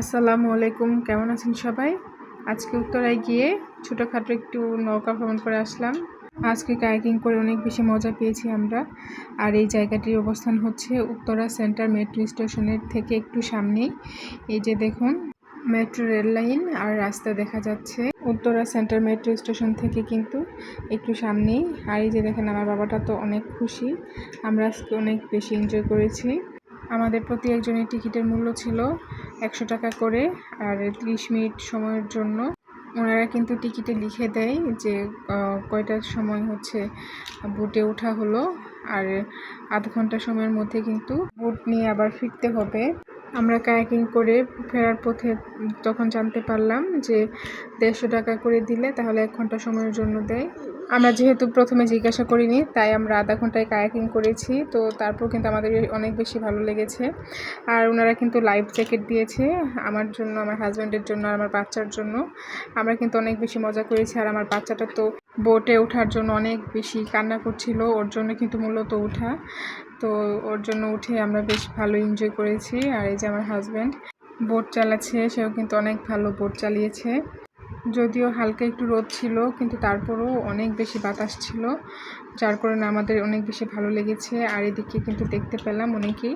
আসসালামু আলাইকুম, কেমন আছেন সবাই? আজকে উত্তরায় গিয়ে ছোটোখাটো একটু নৌকা ভ্রমণ করে আসলাম। আজকে কায়াকিং করে অনেক বেশি মজা পেয়েছি আমরা। আর এই জায়গাটির অবস্থান হচ্ছে উত্তরা সেন্টার মেট্রো স্টেশনের থেকে একটু সামনেই। এই যে দেখুন, মেট্রো রেল লাইন আর রাস্তা দেখা যাচ্ছে। উত্তরা সেন্টার মেট্রো স্টেশন থেকে কিন্তু একটু সামনেই। আর এই যে দেখেন, আমার বাবাটা তো অনেক খুশি। আমরা আজকে অনেক বেশি এনজয় করেছি। আমাদের প্রতি একজনের টিকিটের মূল্য ছিল একশো টাকা করে আর ত্রিশ মিনিট সময়ের জন্য। ওনারা কিন্তু টিকিটে লিখে দেয় যে কয়টার সময় হচ্ছে বোটে ওঠা হলো আর আধ ঘণ্টা সময়ের মধ্যে কিন্তু বোট নিয়ে আবার ফিরতে হবে। আমরা কায়াকিং করে ফেরার পথে তখন জানতে পারলাম যে, দেড়শো টাকা করে দিলে তাহলে এক ঘণ্টা সময়ের জন্য দেয়। আমরা যেহেতু প্রথমে জিজ্ঞাসা করিনি, তাই আমরা আধা ঘন্টায় কায়াকিং করেছি, তো তারপর কিন্তু আমাদের অনেক বেশি ভালো লেগেছে। আর ওনারা কিন্তু লাইফ জ্যাকেট দিয়েছে, আমার জন্য, আমার হাজব্যান্ডের জন্য, আর আমার বাচ্চার জন্য। আমরা কিন্তু অনেক বেশি মজা করেছি, আর আমার বাচ্চাটা তো বোটে ওঠার জন্য অনেক বেশি কান্না করছিল, ওর জন্য কিন্তু মূলত ওঠা। তো ওর জন্য উঠে আমরা বেশ ভালো এনজয় করেছি, আর এই যে আমার হাজব্যান্ড বোট চালাচ্ছে, সেও কিন্তু অনেক ভালো বোট চালিয়েছে। যদিও হালকা একটু রোদ ছিল, কিন্তু তারপরেও অনেক বেশি বাতাস ছিল, যার কারণে আমাদের অনেক বেশি ভালো লেগেছে। আর এদিকে কিন্তু দেখতে পেলাম অনেকেই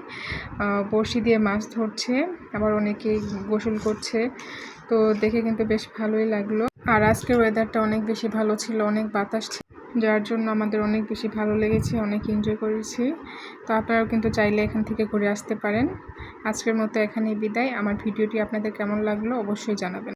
বড়শি দিয়ে মাছ ধরছে, আবার অনেকেই গোসল করছে। তো দেখে কিন্তু বেশ ভালোই লাগল। আর আজকের ওয়েদারটা অনেক বেশি ভালো ছিল, অনেক বাতাস ছিল, যার জন্য আমাদের অনেক বেশি ভালো লেগেছে, অনেক এনজয় করেছি। তো আপনারাও কিন্তু চাইলে এখান থেকে ঘুরে আসতে পারেন। আজকের মতো এখানেই বিদায়। আমার ভিডিওটি আপনাদের কেমন লাগল অবশ্যই জানাবেন।